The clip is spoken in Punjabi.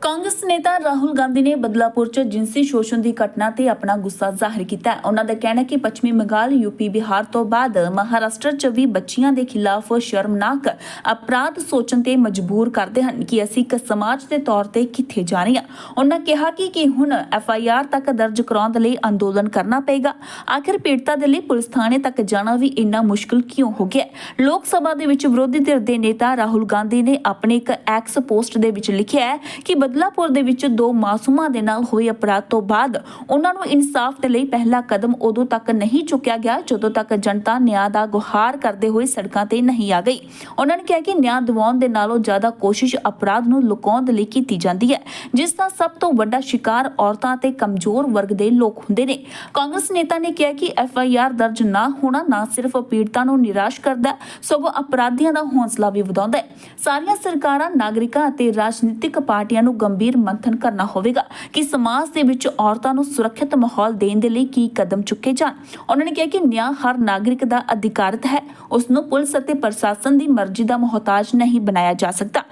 ਕਾਂਗਰਸ ਨੇਤਾ ਰਾਹੁਲ ਗਾਂਧੀ ਨੇ ਬਦਲਾਪੁਰ 'ਚ ਜਿੰਸੀ ਸ਼ੋਸ਼ਣ ਦੀ ਘਟਨਾ ਤੇ ਆਪਣਾ ਗੁੱਸਾ ਜ਼ਾਹਿਰ ਕੀਤਾ ਉਹਨਾਂ ਦਾ ਕਹਿਣਾ ਹੈ ਕਿ ਪੱਛਮੀ ਬੰਗਾਲ ਯੂਪੀ ਬਿਹਾਰ ਤੋਂ ਬਾਅਦ ਮਹਾਰਾਸ਼ਟਰ 'ਚ ਵੀ ਬੱਚੀਆਂ ਦੇ ਖਿਲਾਫ ਸ਼ਰਮਨਾਕ ਅਪਰਾਧ ਸੋਚਣ ਤੇ ਮਜਬੂਰ ਕਰਦੇ ਹਨ ਕਿ ਅਸੀਂ ਇੱਕ ਸਮਾਜ ਦੇ ਤੌਰ ਤੇ ਕਿੱਥੇ ਜਾ ਰਹੇ ਹਾਂ। ਉਹਨਾਂ ਕਿਹਾ ਕਿ ਕਿ ਹੁਣ ਐਫ ਆਈ ਆਰ ਤੱਕ ਦਰਜ ਕਰਾਉਣ ਦੇ ਲਈ ਅੰਦੋਲਨ ਕਰਨਾ ਪਏਗਾ। ਆਖਿਰ ਪੀੜਤਾ ਦੇ ਲਈ ਪੁਲਿਸ ਥਾਣੇ ਤੱਕ ਜਾਣਾ ਵੀ ਇੰਨਾ ਮੁਸ਼ਕਲ ਕਿਉਂ ਹੋ ਗਿਆ ਲੋਕ ਸਭਾ ਦੇ ਵਿੱਚ ਵਿਰੋਧੀ ਧਿਰ ਦੇ ਨੇਤਾ ਰਾਹੁਲ ਗਾਂਧੀ ਨੇ ਆਪਣੇ ਇੱਕ ਐਕਸ ਪੋਸਟ ਦੇ ਵਿੱਚ ਲਿਖਿਆ ਹੈ ਕਿ ਬਦਲਾਪੁਰ ਦੇ ਵਿੱਚ ਦੋ ਮਾਸੂਮਾਂ ਦੇ ਨਾਲ ਹੋਏ ਅਪਰਾਧ ਤੋਂ ਬਾਅਦ ਉਹਨਾਂ ਨੂੰ ਇਨਸਾਫ ਦੇ ਲਈ ਪਹਿਲਾ ਕਦਮ ਉਦੋਂ ਤੱਕ ਨਹੀਂ ਚੁੱਕਿਆ ਗਿਆ ਜਦੋਂ ਤੱਕ ਜਨਤਾ ਨਿਆਂ ਦਾ ਗੁਹਾਰ ਕਰਦੇ ਹੋਏ ਸੜਕਾਂ ਤੇ ਨਹੀਂ ਆ ਗਈ। ਉਹਨਾਂ ਨੇ ਕਿਹਾ ਕਿ ਨਿਆਂ ਦਿਵਾਉਣ ਦੇ ਨਾਲੋਂ ਜ਼ਿਆਦਾ ਕੋਸ਼ਿਸ਼ ਅਪਰਾਧ ਨੂੰ ਲੁਕਾਉਣ ਦੇ ਲਈ ਕੀਤੀ ਜਾਂਦੀ ਹੈ, ਜਿਸ ਦਾ ਸਭ ਤੋਂ ਵੱਡਾ ਸ਼ਿਕਾਰ ਔਰਤਾਂ ਤੇ ਕਮਜ਼ੋਰ ਵਰਗ ਦੇ ਲੋਕ ਹੁੰਦੇ ਨੇ। ਕਾਂਗਰਸ ਨੇਤਾ ਨੇ ਕਿਹਾ ਕਿ ਐਫ ਆਈ ਆਰ ਦਰਜ ਨਾ ਹੋਣਾ ਨਾ ਸਿਰਫ ਪੀੜਤਾਂ ਨੂੰ ਨਿਰਾਸ਼ ਕਰਦਾ, ਸਗੋਂ ਅਪਰਾਧੀਆਂ ਦਾ ਹੌਸਲਾ ਵੀ ਵਧਾਉਂਦਾ ਹੈ। ਸਾਰੀਆਂ ਸਰਕਾਰਾਂ, ਨਾਗਰਿਕਾਂ ਅਤੇ ਰਾਜਨੀਤਿਕ ਪਾਰਟੀਆਂ ਨੂੰ ਨੂੰ ਗੰਭੀਰ ਮੰਥਨ ਕਰਨਾ ਹੋਵੇਗਾ ਕਿ ਸਮਾਜ ਦੇ ਵਿੱਚ ਔਰਤਾਂ ਨੂੰ ਸੁਰੱਖਿਅਤ ਮਾਹੌਲ ਦੇਣ ਦੇ ਲਈ ਕੀ ਕਦਮ ਚੁੱਕੇ ਜਾਣ। ਉਹਨਾਂ ਨੇ ਕਿਹਾ ਕਿ ਨਿਆਂ ਹਰ ਨਾਗਰਿਕ ਦਾ ਅਧਿਕਾਰਤ ਹੈ। ਉਸ ਨੂੰ ਪੁਲਿਸ ਅਤੇ ਪ੍ਰਸ਼ਾਸਨ ਦੀ ਮਰਜ਼ੀ ਦਾ ਮੁਹਤਾਜ ਨਹੀਂ ਬਣਾਇਆ ਜਾ ਸਕਦਾ।